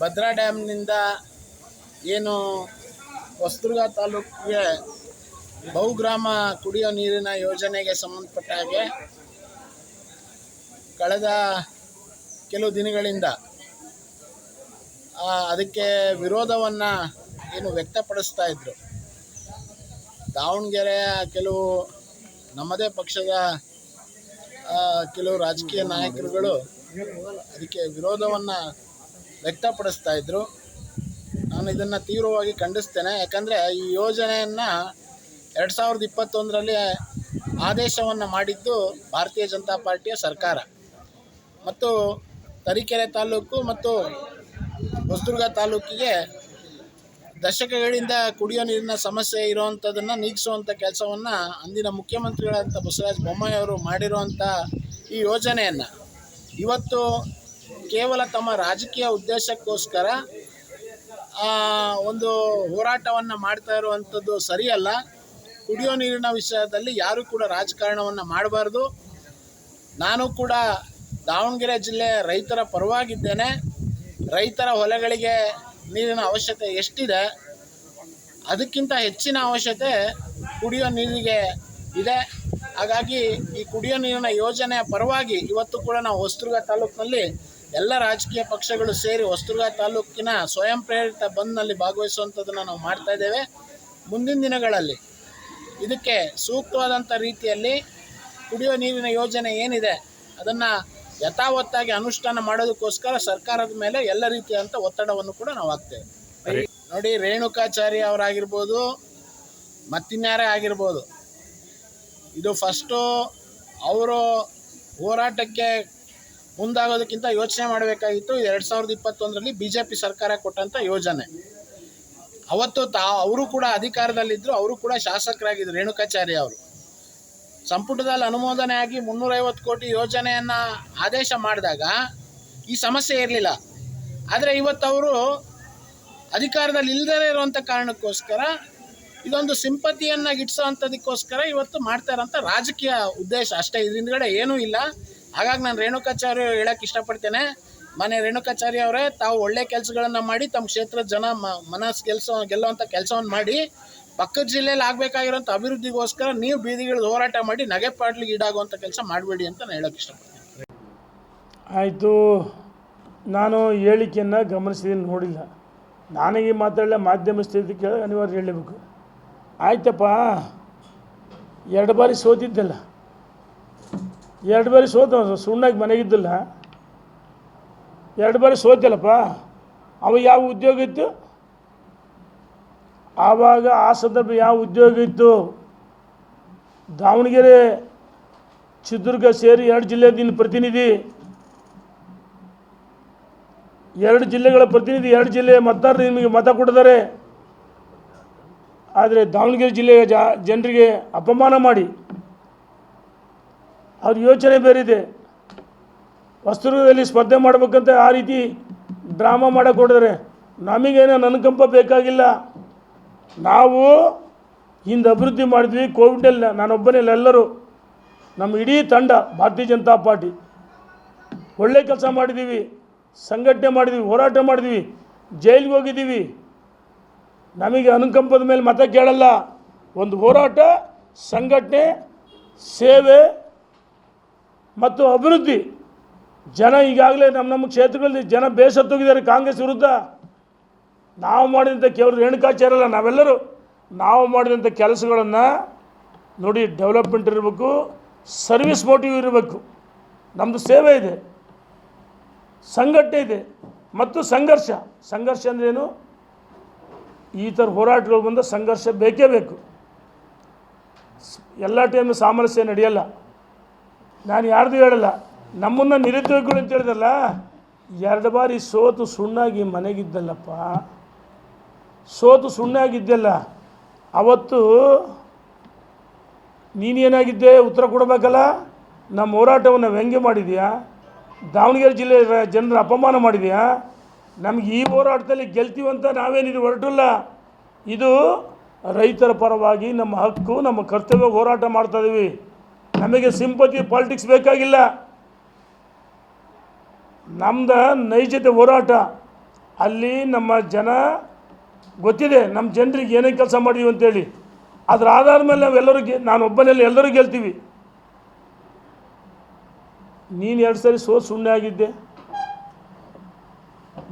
ಭದ್ರಾ ಡ್ಯಾಮ್ನಿಂದ ಏನು ಹೊಸದುರ್ಗ ತಾಲೂಕಿಗೆ ಬಹುಗ್ರಾಮ ಕುಡಿಯೋ ನೀರಿನ ಯೋಜನೆಗೆ ಸಂಬಂಧಪಟ್ಟ ಹಾಗೆ ಕಳೆದ ಕೆಲವು ದಿನಗಳಿಂದ ಅದಕ್ಕೆ ವಿರೋಧವನ್ನು ಏನು ವ್ಯಕ್ತಪಡಿಸ್ತಾ ಇದ್ರು. ದಾವಣಗೆರೆಯ ಕೆಲವು ನಮ್ಮದೇ ಪಕ್ಷದ ಕೆಲವು ರಾಜಕೀಯ ನಾಯಕರುಗಳು ಅದಕ್ಕೆ ವಿರೋಧವನ್ನು ವ್ಯಕ್ತಪಡಿಸ್ತಾ ಇದ್ದರು ನಾನು ಇದನ್ನು ತೀವ್ರವಾಗಿ ಖಂಡಿಸ್ತೇನೆ. ಯಾಕಂದರೆ ಈ ಯೋಜನೆಯನ್ನು ಎರಡು ಸಾವಿರದ ಇಪ್ಪತ್ತೊಂದರಲ್ಲಿ ಆದೇಶವನ್ನು ಮಾಡಿದ್ದು ಭಾರತೀಯ ಜನತಾ ಪಾರ್ಟಿಯ ಸರ್ಕಾರ. ಮತ್ತು ತರೀಕೆರೆ ತಾಲೂಕು ಮತ್ತು ಹೊಸದುರ್ಗ ತಾಲೂಕಿಗೆ ದಶಕಗಳಿಂದ ಕುಡಿಯೋ ನೀರಿನ ಸಮಸ್ಯೆ ಇರುವಂಥದ್ದನ್ನು ನೀಗಿಸುವಂಥ ಕೆಲಸವನ್ನು ಅಂದಿನ ಮುಖ್ಯಮಂತ್ರಿಗಳಂಥ ಬಸವರಾಜ ಬೊಮ್ಮಾಯಿ ಅವರು ಮಾಡಿರುವಂಥ ಈ ಯೋಜನೆಯನ್ನು. ಇವತ್ತು ಕೇವಲ ತಮ್ಮ ರಾಜಕೀಯ ಉದ್ದೇಶಕ್ಕೋಸ್ಕರ ಒಂದು ಹೋರಾಟವನ್ನು ಮಾಡ್ತಾ ಇರುವಂಥದ್ದು ಸರಿಯಲ್ಲ. ಕುಡಿಯೋ ನೀರಿನ ವಿಷಯದಲ್ಲಿ ಯಾರೂ ಕೂಡ ರಾಜಕಾರಣವನ್ನು ಮಾಡಬಾರ್ದು. ನಾನು ಕೂಡ ದಾವಣಗೆರೆ ಜಿಲ್ಲೆ ರೈತರ ಪರವಾಗಿದ್ದೇನೆ. ರೈತರ ಹೊಲಗಳಿಗೆ ನೀರಿನ ಅವಶ್ಯಕತೆ ಎಷ್ಟಿದೆ, ಅದಕ್ಕಿಂತ ಹೆಚ್ಚಿನ ಅವಶ್ಯಕತೆ ಕುಡಿಯೋ ನೀರಿಗೆ ಇದೆ. ಹಾಗಾಗಿ ಈ ಕುಡಿಯೋ ನೀರಿನ ಯೋಜನೆಯ ಪರವಾಗಿ ಇವತ್ತು ಕೂಡ ನಾವು ಹೊಸದುರ್ಗ ತಾಲೂಕಿನಲ್ಲಿ ಎಲ್ಲ ರಾಜಕೀಯ ಪಕ್ಷಗಳು ಸೇರಿ ಹೊಸದುರ್ಗ ತಾಲೂಕಿನ ಸ್ವಯಂ ಪ್ರೇರಿತ ಬಂದ್ನಲ್ಲಿ ಭಾಗವಹಿಸುವಂಥದ್ದನ್ನು ನಾವು ಮಾಡ್ತಾ ಇದ್ದೇವೆ. ಮುಂದಿನ ದಿನಗಳಲ್ಲಿ ಇದಕ್ಕೆ ಸೂಕ್ತವಾದಂಥ ರೀತಿಯಲ್ಲಿ ಕುಡಿಯೋ ನೀರಿನ ಯೋಜನೆ ಏನಿದೆ ಅದನ್ನು ಯಥಾವತ್ತಾಗಿ ಅನುಷ್ಠಾನ ಮಾಡೋದಕ್ಕೋಸ್ಕರ ಸರ್ಕಾರದ ಮೇಲೆ ಎಲ್ಲ ರೀತಿಯಾದಂಥ ಒತ್ತಡವನ್ನು ಕೂಡ ನಾವು ಹಾಕ್ತೇವೆ. ನೋಡಿ ರೇಣುಕಾಚಾರ್ಯ ಅವರಾಗಿರ್ಬೋದು ಮತ್ತಿನ್ಯಾರೇ ಆಗಿರ್ಬೋದು ಇದು ಫಸ್ಟು ಅವರು ಹೋರಾಟಕ್ಕೆ ಮುಂದಾಗೋದಕ್ಕಿಂತ ಯೋಚನೆ ಮಾಡಬೇಕಾಗಿತ್ತು. ಎರಡು ಸಾವಿರದ ಇಪ್ಪತ್ತೊಂದರಲ್ಲಿ ಬಿ ಜೆ ಪಿ ಸರ್ಕಾರ ಕೊಟ್ಟಂಥ ಯೋಜನೆ. ಅವತ್ತು ತಾ, ಅವರು ಕೂಡ ಅಧಿಕಾರದಲ್ಲಿದ್ದರು ಅವರು ಕೂಡ ಶಾಸಕರಾಗಿದ್ದರು ರೇಣುಕಾಚಾರ್ಯ ಅವರು. ಸಂಪುಟದಲ್ಲಿ ಅನುಮೋದನೆ ಆಗಿ ಮುನ್ನೂರೈವತ್ತು ಕೋಟಿ ಯೋಜನೆಯನ್ನು ಆದೇಶ ಮಾಡಿದಾಗ ಈ ಸಮಸ್ಯೆ ಇರಲಿಲ್ಲ. ಆದರೆ ಇವತ್ತು ಅವರು ಅಧಿಕಾರದಲ್ಲಿ ಇಲ್ಲದೇ ಇರುವಂಥ ಕಾರಣಕ್ಕೋಸ್ಕರ, ಇದೊಂದು ಸಿಂಪತಿಯನ್ನು ಗಿಟ್ಟಿಸೋವಂಥದಕ್ಕೋಸ್ಕರ ಇವತ್ತು ಮಾಡ್ತಾ ರಾಜಕೀಯ ಉದ್ದೇಶ. ಅಷ್ಟೇ ಇದ್ರ ಹಿಂದ್ಗಡೆ ಏನೂ ಇಲ್ಲ. ಹಾಗಾಗಿ ನಾನು ರೇಣುಕಾಚಾರ್ಯ ಹೇಳಕ್ಕೆ ಇಷ್ಟಪಡ್ತೇನೆ. ಮನೆ ರೇಣುಕಾಚಾರ್ಯ ಅವರೇ, ತಾವು ಒಳ್ಳೆ ಕೆಲಸಗಳನ್ನು ಮಾಡಿ, ತಮ್ಮ ಕ್ಷೇತ್ರದ ಜನ ಮ, ಮನಸ್ಸು ಕೆಲಸ ಗೆಲ್ಲುವಂಥ ಕೆಲಸವನ್ನು ಮಾಡಿ, ಪಕ್ಕದ ಜಿಲ್ಲೆಯಲ್ಲಿ ಆಗಬೇಕಾಗಿರೋಂಥ ಅಭಿವೃದ್ಧಿಗೋಸ್ಕರ ನೀವು ಬೀದಿಗಳ ಹೋರಾಟ ಮಾಡಿ, ನಗೆ ಪಾಟ್ಲಿಗೆ ಈಡಾಗುವಂಥ ಕೆಲಸ ಮಾಡಬೇಡಿ ಅಂತ ನಾನು ಹೇಳೋಕ್ಕೆ ಇಷ್ಟಪಡ್ತೀನಿ. ಆಯಿತು. ನಾನು ಹೇಳಿಕೆಯನ್ನು ಗಮನಿಸಿದ್ದೀನಿ ನೋಡಿಲ್ಲ. ನನಗೆ ಮಾತಾಡಲೇ ಮಾಧ್ಯಮ ಸ್ಥಿತಿ ಕೇಳಿ ಅನಿವಾರ್ಯ ಹೇಳಬೇಕು ಆಯ್ತಪ್ಪ. ಎರಡು ಬಾರಿ ಸೋತಿದ್ದಲ್ಲ. ಎರಡು ಬಾರಿ ಸೋತ ಸುಣ್ಣಾಗಿ ಮನೆಗಿದ್ದಿಲ್ಲ ಎರಡು ಬಾರಿ ಸೋತಲ್ಲಪ್ಪ. ಅವ ಯಾವ ಉದ್ಯೋಗ ಇತ್ತು? ಆವಾಗ ಆ ಸಂದರ್ಭ ಯಾವ ಉದ್ಯೋಗ ಇತ್ತು? ದಾವಣಗೆರೆ, ಚಿತ್ರದುರ್ಗ ಸೇರಿ ಎರಡು ಜಿಲ್ಲೆ ನಿನ್ನ ಪ್ರತಿನಿಧಿ. ಎರಡು ಜಿಲ್ಲೆಗಳ ಪ್ರತಿನಿಧಿ, ಎರಡು ಜಿಲ್ಲೆ ಮತದಾರರು ನಿಮಗೆ ಮತ ಕೊಟ್ಟಿದ್ದಾರೆ. ಆದರೆ ದಾವಣಗೆರೆ ಜಿಲ್ಲೆಯ ಜನರಿಗೆ ಅಪಮಾನ ಮಾಡಿ. ಅವ್ರ ಯೋಚನೆ ಬೇರೆ ಇದೆ ಹೊಸದುರ್ಗದಲ್ಲಿ ಸ್ಪರ್ಧೆ ಮಾಡಬೇಕಂತ ಆ ರೀತಿ ಡ್ರಾಮಾ ಮಾಡಕ್ಕೆ ನಮಗೇನೋ ಅನುಕಂಪ ಬೇಕಾಗಿಲ್ಲ. ನಾವು ಹಿಂದೆ ಅಭಿವೃದ್ಧಿ ಮಾಡಿದ್ವಿ ಕೋವಿಡಲ್ಲಿ ನಾನೊಬ್ಬನೇ ಎಲ್ಲರೂ. ನಮ್ಮ ಇಡೀ ತಂಡ, ಭಾರತೀಯ ಜನತಾ ಪಾರ್ಟಿ. ಒಳ್ಳೆ ಕೆಲಸ ಮಾಡಿದ್ದೀವಿ ಸಂಘಟನೆ ಮಾಡಿದ್ವಿ, ಹೋರಾಟ ಮಾಡಿದ್ವಿ, ಜೈಲಿಗೆ ಹೋಗಿದ್ದೀವಿ ನಮಗೆ ಅನುಕಂಪದ ಮೇಲೆ ಮತ ಕೇಳಲ್ಲ. ಒಂದು ಹೋರಾಟ, ಸಂಘಟನೆ, ಸೇವೆ ಮತ್ತು ಅಭಿವೃದ್ಧಿ. ಜನ ಈಗಾಗಲೇ ನಮ್ಮ ನಮ್ಮ ಕ್ಷೇತ್ರಗಳಲ್ಲಿ ಜನ ಬೇಸತ್ತೋಗಿದ್ದಾರೆ ಕಾಂಗ್ರೆಸ್ ವಿರುದ್ಧ. ನಾವು ಮಾಡಿದಂಥ ಕೇವಲ ರೇಣುಕಾಚಾರಲ್ಲ ನಾವೆಲ್ಲರೂ ನಾವು ಮಾಡಿದಂಥ ಕೆಲಸಗಳನ್ನು ನೋಡಿ ಡೆವಲಪ್ಮೆಂಟ್ ಇರಬೇಕು ಸರ್ವಿಸ್ ಮೋಟಿವ್ ಇರಬೇಕು. ನಮ್ಮದು ಸೇವೆ ಇದೆ. ಸಂಘಟನೆ ಇದೆ. ಮತ್ತು ಸಂಘರ್ಷ. ಸಂಘರ್ಷ ಅಂದ್ರೇನು? ಈ ಥರ ಹೋರಾಟಗಳು ಬಂದ ಸಂಘರ್ಷ ಬೇಕೇ ಬೇಕು. ಎಲ್ಲ ಟೈಮ್ ಸಾಮರಸ್ಯ ನಡೆಯಲ್ಲ. ನಾನು ಯಾರ್ದು ಹೇಳಲ್ಲ. ನಮ್ಮನ್ನು ನಿರುದ್ಯೋಗಿಗಳು ಅಂತ ಹೇಳಿದಲ್ಲ ಎರಡು ಬಾರಿ ಸೋತು ಸುಣ್ಣಾಗಿ ಮನೆಗಿದ್ದಲ್ಲಪ್ಪ. ಸೋತು ಸುಣ್ಣಾಗಿದ್ದೆಲ್ಲ, ಅವತ್ತು ನೀನೇನಾಗಿದ್ದೆ ಉತ್ತರ ಕೊಡಬೇಕಲ್ಲ? ನಮ್ಮ ಹೋರಾಟವನ್ನು ವ್ಯಂಗ್ಯ ಮಾಡಿದೆಯಾ? ದಾವಣಗೆರೆ ಜಿಲ್ಲೆ ರ- ಜನರ ಅಪಮಾನ ಮಾಡಿದೆಯಾ? ನಮ್ಗೆ ಈ ಹೋರಾಟದಲ್ಲಿ ಗೆಲ್ತೀವಂತ ನಾವೇನಿದು ಹೊರಟಿಲ್ಲ. ಇದು ರೈತರ ಪರವಾಗಿ ನಮ್ಮ ಹಕ್ಕು, ನಮ್ಮ ಕರ್ತವ್ಯ ಹೋರಾಟ ಮಾಡ್ತಾಯಿದ್ದೀವಿ ನಮಗೆ ಸಿಂಪತಿ ಪಾಲಿಟಿಕ್ಸ್ ಬೇಕಾಗಿಲ್ಲ. ನಮ್ದು ನೈಜತೆ ಹೋರಾಟ. ಅಲ್ಲಿ ನಮ್ಮ ಜನ ಗೊತ್ತಿದೆ ನಮ್ಮ ಜನರಿಗೆ ಏನೇ ಕೆಲಸ ಮಾಡಿದೀವಿ ಅಂತೇಳಿ. ಅದ್ರ ಆಧಾರದ ಮೇಲೆ ನಾವೆಲ್ಲರೂ ಗೆ, ನಾನು ಒಬ್ಬನಲ್ಲಿ ಎಲ್ಲರೂ ಗೆಲ್ತೀವಿ. ನೀನು ಎರಡು ಸರಿ ಸೋ ಸುಮ್ಮನೆ ಆಗಿದ್ದೆ.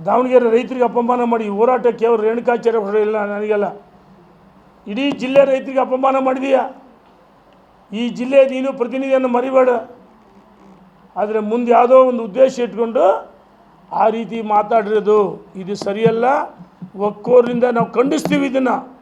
ದಾವಣಗೆರೆ ರೈತರಿಗೆ ಅಪಮಾನ ಮಾಡಿ ಹೋರಾಟ ಕೇವಲ ರೇಣುಕಾಚಾರ್ಯ ಇಲ್ಲ ನನಗೆಲ್ಲ. ಇಡೀ ಜಿಲ್ಲೆ ರೈತರಿಗೆ ಅಪಮಾನ ಮಾಡಿದೀಯ? ಈ ಜಿಲ್ಲೆ ನೀನು ಪ್ರತಿನಿಧಿಯನ್ನು ಮರಿಬೇಡ. ಆದರೆ ಮುಂದೆ ಯಾವುದೋ ಒಂದು ಉದ್ದೇಶ ಇಟ್ಕೊಂಡು ಆ ರೀತಿ ಮಾತಾಡಿರೋದು ಇದು ಸರಿಯಲ್ಲ. ಒಕ್ಕೋರಿಂದ ನಾವು ಖಂಡಿಸ್ತೀವಿ ಇದನ್ನು.